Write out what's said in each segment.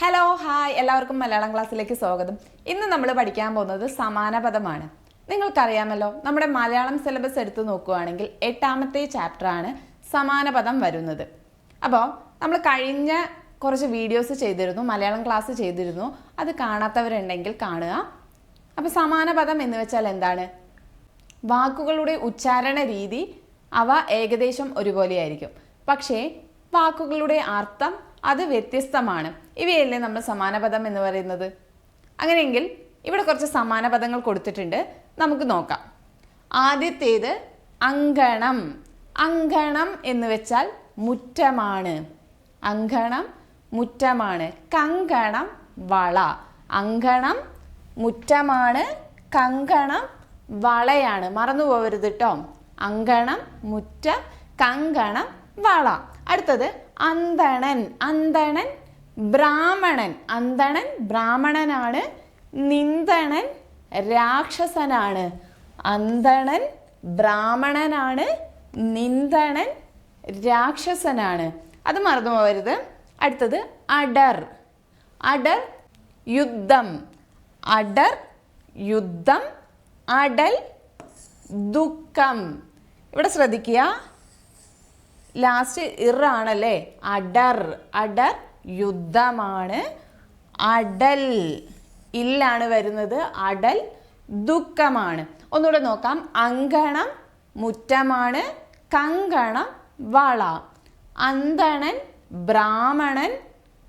Hello hi എല്ലാവർക്കും മലയാളം ക്ലാസ്സിലേക്ക് സ്വാഗതം. ഇന്ന് നമ്മൾ പഠിക്കാൻ പോകുന്നത് സമാനപദമാണ്. നിങ്ങൾക്കറിയാമല്ലോ നമ്മുടെ മലയാളം സിലബസ് എടുത്തു നോക്കുകയാണെങ്കിൽ എട്ടാമത്തെ ചാപ്റ്ററാണ് സമാനപദം വരുന്നത്. അപ്പോൾ നമ്മൾ കഴിഞ്ഞ കുറച്ച് വീഡിയോസ് ചെയ്തിരുന്നു മലയാളം ക്ലാസ് ചെയ്തിരുന്നു. അത് കാണാത്തവരുണ്ടെങ്കിൽ കാണുക. അപ്പോൾ സമാനപദം എന്ന് വെച്ചാൽ എന്താണ്? വാക്കുകളുടെ ഉച്ചാരണ രീതി അവ ഏകദേശം ഒരുപോലെയായിരിക്കും. പക്ഷേ വാക്കുകളുടെ അർത്ഥം അത് വ്യത്യസ്തമാണ്. ഇവയല്ലേ നമ്മൾ സമാനപദം എന്ന് പറയുന്നത്? അങ്ങനെയെങ്കിൽ ഇവിടെ കുറച്ച് സമാനപദങ്ങൾ കൊടുത്തിട്ടുണ്ട്. നമുക്ക് നോക്കാം. ആദ്യത്തേത് അങ്കണം. അങ്കണം എന്ന് വെച്ചാൽ മുറ്റമാണ്. അങ്കണം മുറ്റമാണ്. കങ്കണം വള. അങ്കണം മുറ്റമാണ്. കങ്കണം വളയാണ്. മറന്നു പോകരുത് കേട്ടോ അങ്കണം മുറ്റം കങ്കണം വള. അടുത്തത് അന്തണൻ അന്തണൻ ബ്രാഹ്മണൻ. അന്തണൻ ബ്രാഹ്മണനാണ്. നിന്ദണൻ രാക്ഷസനാണ്. അന്തണൻ ബ്രാഹ്മണനാണ്. നിന്ദണൻ രാക്ഷസനാണ്. അത് മറന്നു പോകരുത്. അടുത്തത് അഡർ അഡർ യുദ്ധം. അഡർ യുദ്ധം. അടൽ ദുഃഖം. ഇവിടെ ശ്രദ്ധിക്കുക. ലാസ്റ്റ് ഇറാണല്ലേ? അഡർ അഡർ യുദ്ധമാണ്. അടൽ ഇല്ലാണ് വരുന്നത്. അടൽ ദുഃഖമാണ്. ഒന്നുകൂടെ നോക്കാം. അങ്കണം മുറ്റമാണ്. കങ്കണം വള. അന്തണൻ ബ്രാഹ്മണൻ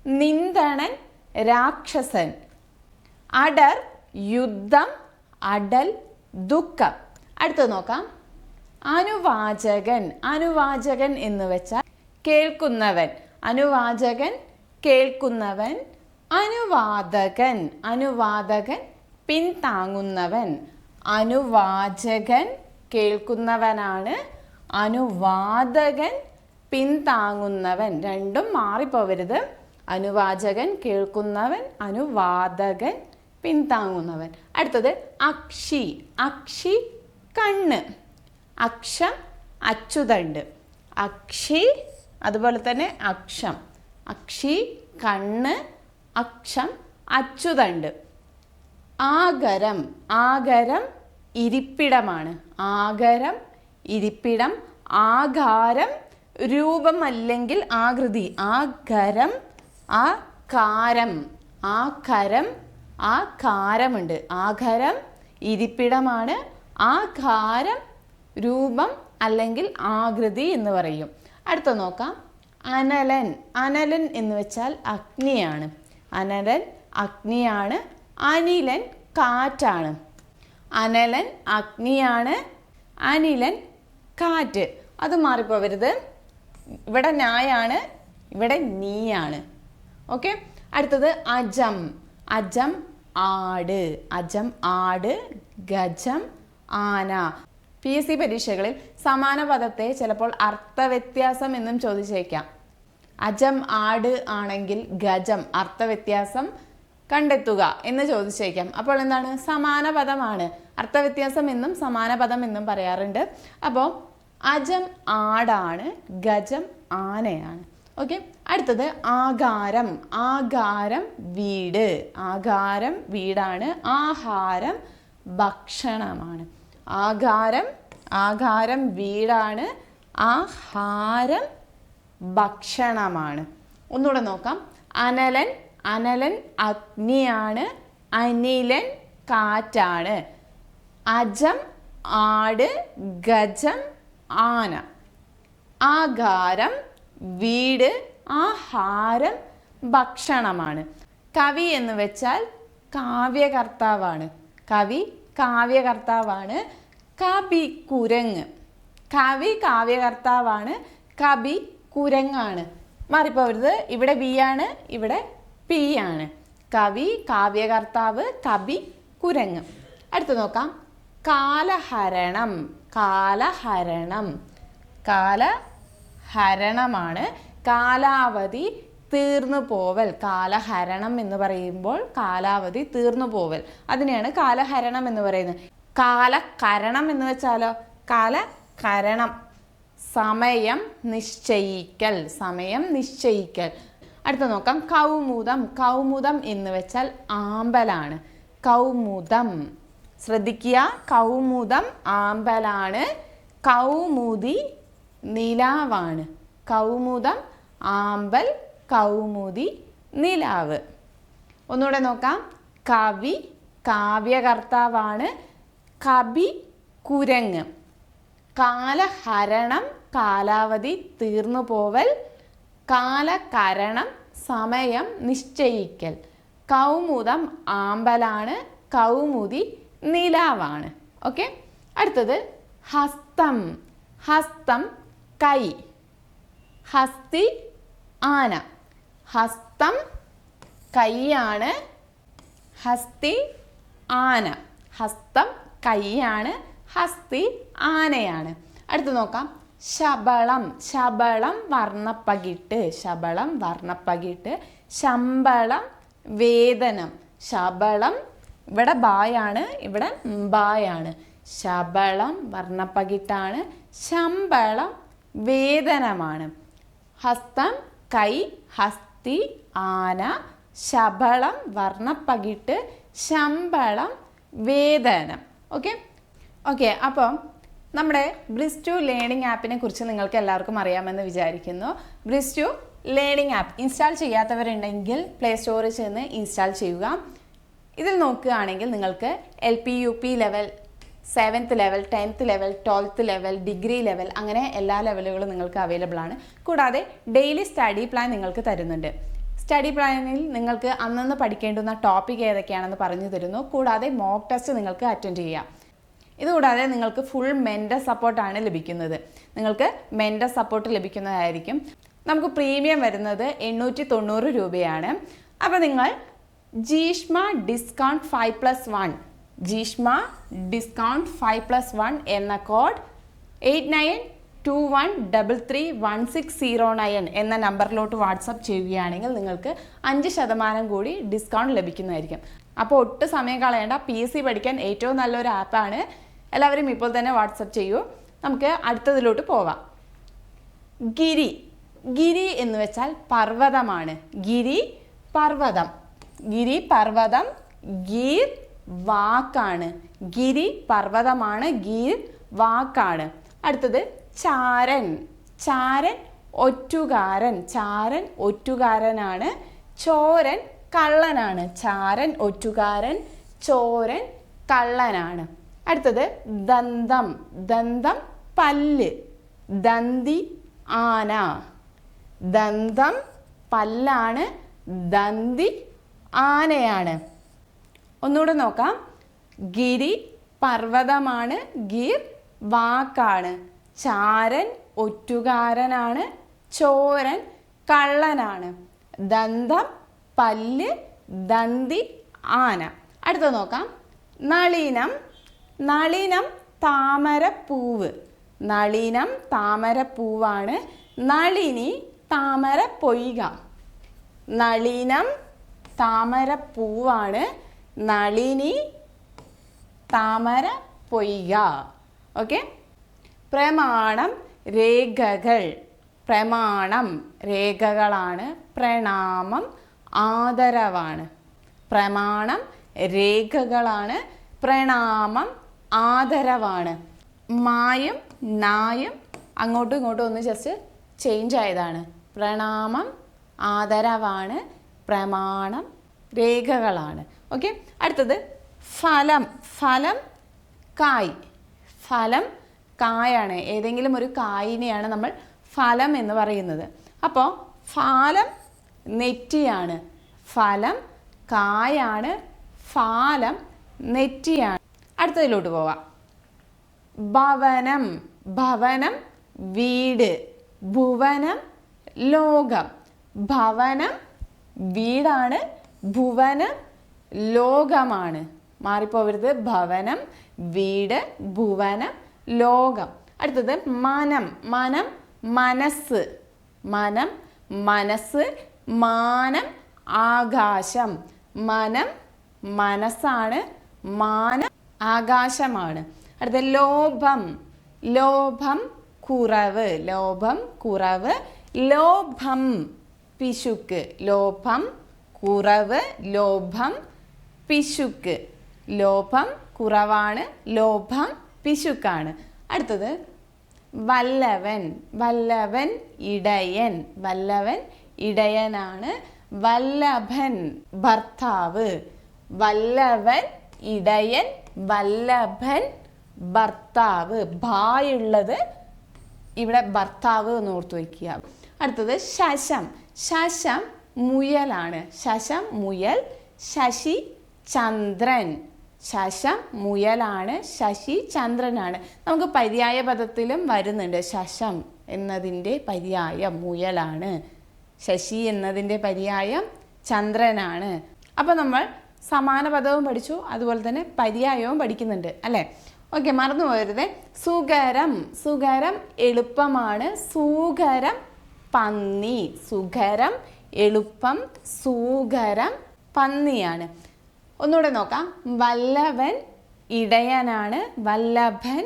നിന്ദണൻ രാക്ഷസൻ. അടർ യുദ്ധം അടൽ ദുഃഖം. അടുത്തത് നോക്കാം. അനുവാചകൻ അനുവാചകൻ എന്ന് വെച്ചാൽ കേൾക്കുന്നവൻ. അനുവാചകൻ കേൾക്കുന്നവൻ. അനുവാദകൻ അനുവാദകൻ പിന്താങ്ങുന്നവൻ അനുവാചകൻ കേൾക്കുന്നവനാണ്. അനുവാദകൻ പിന്താങ്ങുന്നവൻ രണ്ടും മാറിപ്പോവരുത്. അനുവാചകൻ കേൾക്കുന്നവൻ. അനുവാദകൻ പിന്താങ്ങുന്നവൻ അടുത്തത് അക്ഷി. അക്ഷി കണ്ണ്. അക്ഷം അച്ചുതണ്ട് അക്ഷി അതുപോലെ തന്നെ അക്ഷം. അക്ഷി കണ്ണ് അക്ഷം അച്ചുതണ്ട് ആഗരം ആഗരം ഇരിപ്പിടമാണ്. ആഗരം ഇരിപ്പിടം ആകാരം രൂപം അല്ലെങ്കിൽ ആകൃതി. ആഗരം ആ കാരം ആ കരം ആ കാരമുണ്ട് ആകരം ഇരിപ്പിടമാണ്. ആകാരം രൂപം അല്ലെങ്കിൽ ആകൃതി എന്ന് പറയും. അടുത്ത നോക്കാം. അനലൻ. അനലൻ എന്ന് വെച്ചാൽ അഗ്നിയാണ്. അനലൻ അഗ്നിയാണ്. അനിലൻ കാറ്റാണ്. അനലൻ അഗ്നിയാണ്. അനിലൻ കാറ്റ്. അത് മാറിപ്പോവരുത്. ഇവിടെ ഞായാണ് ഇവിടെ നീയാണ്. ഓക്കെ? അടുത്തത് അജം. അജം ആട്. അജം ആട് ഗജം ആന. പി എസ് സി പരീക്ഷകളിൽ സമാന പദത്തെ ചിലപ്പോൾ അർത്ഥവ്യത്യാസം എന്നും ചോദിച്ചേക്കാം. അജം ആട് ആണെങ്കിൽ ഗജം അർത്ഥവ്യത്യാസം കണ്ടെത്തുക എന്ന് ചോദിച്ചേക്കാം. അപ്പോൾ എന്താണ്? സമാന പദമാണ്. അർത്ഥവ്യത്യാസം എന്നും സമാന പദം എന്നും പറയാറുണ്ട്. അപ്പോൾ അജം ആടാണ് ഗജം ആനയാണ്. ഓക്കെ അടുത്തത് ആകാരം. ആകാരം വീട്. ആകാരം വീടാണ്. ആഹാരം ഭക്ഷണമാണ്. ആകാരം ആകാരം വീടാണ് ആഹാരം ഭക്ഷണമാണ്. ഒന്നുകൂടെ നോക്കാം. അനലൻ അനലൻ അഗ്നിയാണ് അനിലൻ കാറ്റാണ്. അജം ആട് ഗജം ആന. ആകാരം വീട് ആഹാരം ഭക്ഷണമാണ്. കവി എന്ന് വെച്ചാൽ കാവ്യകർത്താവാണ്. കവി കാവ്യകർത്താവാണ് കബി കുരങ്ങ്. കവി കാവ്യകർത്താവാണ് കബി കുരങ്ങാണ്. മാറിപ്പോരുത് ഇവിടെ ബി ആണ് ഇവിടെ പി ആണ്. കവി കാവ്യകർത്താവ് കബി കുരങ്ങ്. അടുത്ത് നോക്കാം. കാലഹരണം കാലഹരണം. കാലഹരണമാണ് കാലാവധി തീർന്നു പോവൽ കാലഹരണം എന്ന് പറയുമ്പോൾ കാലാവധി തീർന്നു പോവൽ. അതിനെയാണ് കാലഹരണം എന്ന് പറയുന്നത്. കാലകരണം എന്ന് വെച്ചാലോ? കാലകരണം. സമയം നിശ്ചയിക്കൽ സമയം നിശ്ചയിക്കൽ. അടുത്ത നോക്കാം. കൗമുദം. കൗമുദം എന്ന് വെച്ചാൽ ആമ്പലാണ്. കൗമുദം. ശ്രദ്ധിക്കുക. കൗമുദം ആമ്പലാണ്. കൗമുദി നിലാവാണ്. കൗമുദം ആമ്പൽ കൗമുദി നിലാവ്. ഒന്നുകൂടെ നോക്കാം. കവി കാവ്യകർത്താവാണ് കവി കുരങ്ങ്. കാലഹരണം കാലാവധി തീർന്നു പോവൽ കാലകരണം സമയം നിശ്ചയിക്കൽ. കൗമുദം ആമ്പലാണ് കൗമുദി നിലാവാണ്. ഓക്കെ? അടുത്തത് ഹസ്തം. ഹസ്തം കൈ. ഹസ്തി ആന. ഹസ്തം കൈയാണ് ഹസ്തി ആന. ഹസ്തം കൈയാണ് ഹസ്തി ആനയാണ്. അടുത്ത് നോക്കാം. ശബളം. ശബളം വർണപ്പകിട്ട്. ശബളം വർണപ്പകിട്ട്. ശമ്പളം വേതനം. ശബളം ഇവിടെ ബായാണ് ഇവിടെ ബായാണ്. ശബളം വർണപ്പകിട്ടാണ്. ശമ്പളം വേദനമാണ് ഹസ്തം കൈ ഹസ്തി ആന ശബളം വർണപ്പകിട്ട് ശമ്പളം വേതനം ഓക്കെ ഓക്കെ അപ്പം നമ്മുടെ ബ്രിസ്റ്റു ലേണിംഗ് ആപ്പിനെ കുറിച്ച് നിങ്ങൾക്ക് എല്ലാവർക്കും അറിയാമെന്ന് വിചാരിക്കുന്നു. ബ്രിസ്റ്റു ലേണിംഗ് ആപ്പ് ഇൻസ്റ്റാൾ ചെയ്യാത്തവരുണ്ടെങ്കിൽ പ്ലേ സ്റ്റോറിൽ ചെന്ന് ഇൻസ്റ്റാൾ ചെയ്യുക. ഇതിൽ നോക്കുകയാണെങ്കിൽ നിങ്ങൾക്ക് L P U P level seventh level tenth level twelfth level degree level അങ്ങനെ എല്ലാ ലെവലുകളും നിങ്ങൾക്ക് അവൈലബിൾ ആണ്. കൂടാതെ ഡെയിലി സ്റ്റഡി പ്ലാൻ നിങ്ങൾക്ക് തരുന്നുണ്ട്. സ്റ്റഡി പ്ലാനിൽ നിങ്ങൾക്ക് അന്നന്ന് പഠിക്കേണ്ടുന്ന ടോപ്പിക് ഏതൊക്കെയാണെന്ന് പറഞ്ഞു തരുന്നു. കൂടാതെ മോക്ക് ടെസ്റ്റ് നിങ്ങൾക്ക് അറ്റൻഡ് ചെയ്യാം. ഇതുകൂടാതെ നിങ്ങൾക്ക് ഫുൾ മെന്റർ സപ്പോർട്ടാണ് ലഭിക്കുന്നത്. നിങ്ങൾക്ക് മെന്റർ സപ്പോർട്ട് ലഭിക്കുന്നതായിരിക്കും. നമുക്ക് പ്രീമിയം വരുന്നത് എണ്ണൂറ്റി തൊണ്ണൂറ് രൂപയാണ്. അപ്പോൾ നിങ്ങൾ Jeeshma discount five plus one Jeeshma discount five plus one എന്ന code eight nine two one double three one six zero nine എന്ന നമ്പറിലോട്ട് വാട്സപ്പ് ചെയ്യുകയാണെങ്കിൽ നിങ്ങൾക്ക് അഞ്ച് ശതമാനം കൂടി ഡിസ്കൗണ്ട് ലഭിക്കുന്നതായിരിക്കും. അപ്പോൾ ഒട്ടും സമയം കളയേണ്ട. പി എസ് സി പഠിക്കാൻ ഏറ്റവും നല്ലൊരു ആപ്പാണ് എല്ലാവരും ഇപ്പോൾ തന്നെ വാട്സപ്പ് ചെയ്യൂ. നമുക്ക് അടുത്തതിലോട്ട് പോവാം. ഗിരി. ഗിരി എന്ന് വെച്ചാൽ പർവതമാണ്. ഗിരി പർവതം. ഗിരി പർവതം ഗീർ വാക്കാണ്. ഗിരി പർവതമാണ് ഗീർ വാക്കാണ്. അടുത്തത് ചാരൻ. ചാരൻ ഒറ്റുകാരൻ. ചാരൻ ഒറ്റുകാരനാണ്. ചോരൻ കള്ളനാണ്. ചാരൻ ഒറ്റുകാരൻ ചോരൻ കള്ളനാണ്. അടുത്തത് ദന്തം. ദന്തം പല്ല്. ദന്തി ആന. ദന്തം പല്ലാണ് ദന്തി ആനയാണ്. ഒന്നുകൂടെ നോക്കാം. ഗിരി പർവതമാണ് ഗിർ വാക്കാണ്. ചാരൻ ഒറ്റുകാരനാണ് ചോരൻ കള്ളനാണ്. ദന്തം പല്ല് ദന്തി ആന. അടുത്ത നോക്കാം. നളിനം നളിനം താമരപ്പൂവ്. നളിനം താമരപ്പൂവാണ് നളിനി താമര പൊയ്ക നളിനം താമരപ്പൂവാണ് നളിനി താമര പൊയ്യ. ഓക്കെ? പ്രമാണം രേഖകൾ. പ്രമാണം രേഖകളാണ്. പ്രണാമം ആദരവാണ്. പ്രമാണം രേഖകളാണ്. പ്രണാമം ആദരവാണ്. മായം നായം അങ്ങോട്ടും ഇങ്ങോട്ടും ഒന്ന് ജസ്റ്റ് ചേഞ്ച് ആയതാണ്. പ്രണാമം ആദരവാണ്. പ്രമാണം രേഖകളാണ്. ഓക്കെ? അടുത്തത് ഫലം ഫലം കായ്. ഫലം കായാണ്. ഏതെങ്കിലും ഒരു കായിനെയാണ് നമ്മൾ ഫലം എന്ന് പറയുന്നത്. അപ്പോൾ ഫാലം നെറ്റിയാണ്. ഫലം കായാണ് ഫാലം നെറ്റിയാണ്. അടുത്തതിലോട്ട് പോവാം. ഭവനം ഭവനം വീട് ഭുവനം ലോകം. ഭവനം വീടാണ് ഭുവനം ലോകമാണ്. മാറിപ്പോവരുത് ഭവനം വീട് ഭുവനം ലോകം. അടുത്തത് മനം. മനം മനസ്സ്. മനം മനസ്സ് മാനം ആകാശം. മനം മനസ്സാണ്. മാനം ആകാശമാണ്. അടുത്ത ലോഭം. ലോഭം കുറവ്. ലോഭം കുറവ്. ലോഭം പിശുക്ക്. ലോഭം കുറവ്. ലോഭം പിശുക്ക്. ലോഭം കുറവാണ് ലോഭം പിശുക്കാണ്. അടുത്തത് വല്ലവൻ വല്ലവൻ ഇടയൻ വല്ലവൻ ഇടയനാണ് വല്ലഭൻ ഭർത്താവ്. വല്ലവൻ ഇടയൻ വല്ലഭൻ ഭർത്താവ്. ഭായുള്ളത് ഇവിടെ ഭർത്താവ് എന്ന് ഓർത്ത് വയ്ക്കുക. അടുത്തത് ശശം. ശശം മുയലാണ്. ശശം മുയൽ ശശി ചന്ദ്രൻ. ശശം മുയലാണ്. ശശി ചന്ദ്രനാണ്. നമുക്ക് പര്യായ പദത്തിലും വരുന്നുണ്ട്. ശശം എന്നതിന്റെ പര്യായം മുയലാണ്. ശശി എന്നതിന്റെ പര്യായം ചന്ദ്രനാണ്. അപ്പോൾ നമ്മൾ സമാന പദവും പഠിച്ചു. അതുപോലെ തന്നെ പര്യായവും പഠിക്കുന്നുണ്ട്. അല്ലേ? ഓക്കെ മറന്നു പോകരുത്. സുഖരം. സുഖരം എളുപ്പമാണ്. സുഖരം പന്നി. സുഖരം എളുപ്പം. സുഖരം പന്നിയാണ്. ഒന്നുകൂടെ നോക്കാം. വല്ലഭൻ ഇടയനാണ് വല്ലഭൻ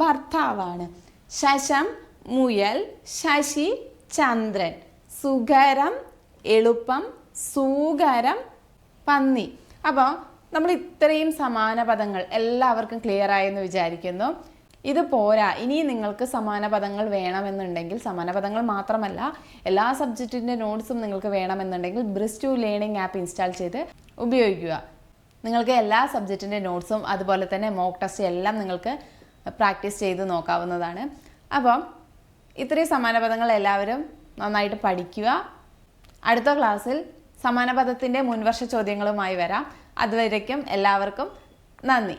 ഭർത്താവാണ്. ശശം മുയൽ ശശി ചന്ദ്രൻ. സുഖരം എളുപ്പം സൂകരം പന്നി. അപ്പോൾ നമ്മൾ ഇത്രയും സമാന പദങ്ങൾ എല്ലാവർക്കും ക്ലിയർ ആയെന്ന് വിചാരിക്കുന്നു. ഇത് പോരാ. ഇനി നിങ്ങൾക്ക് സമാന പദങ്ങൾ വേണമെന്നുണ്ടെങ്കിൽ സമാന പദങ്ങൾ മാത്രമല്ല എല്ലാ സബ്ജക്റ്റിന്റെ നോട്ട്സും നിങ്ങൾക്ക് വേണമെന്നുണ്ടെങ്കിൽ ബ്രിസ്റ്റു ലേണിംഗ് ആപ്പ് ഇൻസ്റ്റാൾ ചെയ്ത് ഉപയോഗിക്കുക. നിങ്ങൾക്ക് എല്ലാ സബ്ജക്റ്റിന്റെ നോട്ട്സും അതുപോലെ തന്നെ മോക്ക് ടെസ്റ്റ് എല്ലാം നിങ്ങൾക്ക് പ്രാക്ടീസ് ചെയ്ത് നോക്കാവുന്നതാണ്. അപ്പം ഇത്രയും സമാനപദങ്ങൾ എല്ലാവരും നന്നായിട്ട് പഠിക്കുക. അടുത്ത ക്ലാസ്സിൽ സമാനപദത്തിന്റെ മുൻവർഷ ചോദ്യങ്ങളുമായി വരാം. അതുവരയ്ക്കും എല്ലാവർക്കും നന്ദി.